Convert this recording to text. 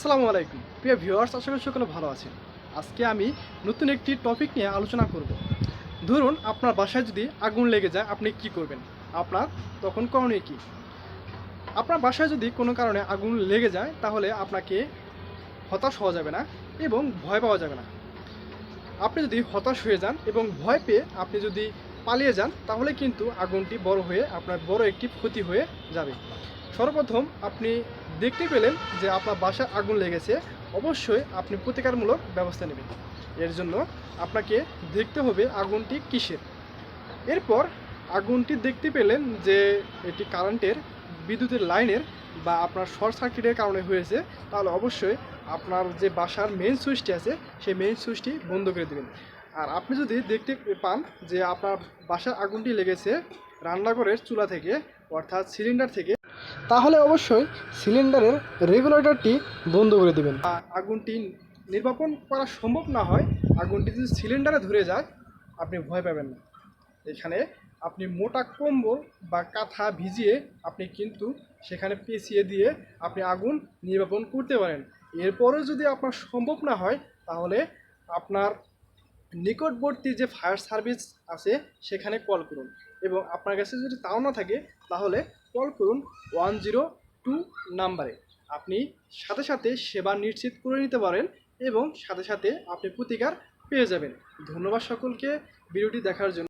আসসালামু আলাইকুম। প্রিয় ভিউয়ার্স, আশা করি সকলে ভালো আছেন। আজকে আমি নতুন একটি টপিক নিয়ে আলোচনা করব। ধরুন, আপনার বাসায় যদি আগুন লেগে যায়, আপনি কি করবেন? আপনার তখন করণীয় কি? আপনার বাসায় যদি কোনো কারণে আগুন লেগে যায়, তাহলে আপনাকে হতাশ হওয়া যাবে না এবং ভয় পাওয়া যাবে না। আপনি যদি হতাশ হয়ে যান এবং ভয় পেয়ে আপনি যদি পালিয়ে যান, তাহলে কিন্তু আগুনটি বড় হয়ে, আপনার বড় একটি ক্ষতি হয়ে যাবে। সর্বপ্রথম আপনি দেখতে পেলেন যে আপনার বাসায় আগুন লেগেছে, অবশ্যই আপনি প্রতিকারমূলক ব্যবস্থা নেবেন। এর জন্য আপনাকে দেখতে হবে আগুনটি কিসের। এরপর আগুনটি দেখতে পেলেন যে এটি কারেন্টের, বিদ্যুতের লাইনের বা আপনার শর্ট সার্কিটের কারণে হয়েছে, তাহলে অবশ্যই আপনার যে বাসার মেন সুইচটি আছে, সেই মেন সুইচটি বন্ধ করে দেবেন। আর আপনি যদি দেখতে পান যে আপনার বাসার আগুনটি লেগেছে রান্নাঘরের চুলা থেকে, অর্থাৎ সিলিন্ডার থেকে তাহলে অবশ্যই সিলিন্ডারের রেগুলেটরটি বন্ধ করে দেবেন। আগুনটি নির্বাপন করা সম্ভব না হয়। আগুনটি যদি সিলিন্ডারে ধরে যায়, আপনি ভয় পাবেন না। এখানে আপনি মোটা কম্বল বা কাঁথা ভিজিয়ে আপনি কিন্তু সেখানে পেঁচিয়ে দিয়ে আপনি আগুন নির্বাপন করতে পারেন। এরপরেও যদি আপনার সম্ভব না হয়, তাহলে আপনার নিকটবর্তী যে ফায়ার সার্ভিস আছে, সেখানে কল করুন। এবং আপনার কাছে যদি তাও না থাকে, তাহলে কল করুন ওয়ান জিরো টু নাম্বারে। আপনি সাথে সাথে সেবা নিশ্চিত করে নিতে পারেন এবং সাথে সাথে আপনি প্রতিকার পেয়ে যাবেন। ধন্যবাদ সকলকে। ভিডিওটি দেখার জন্য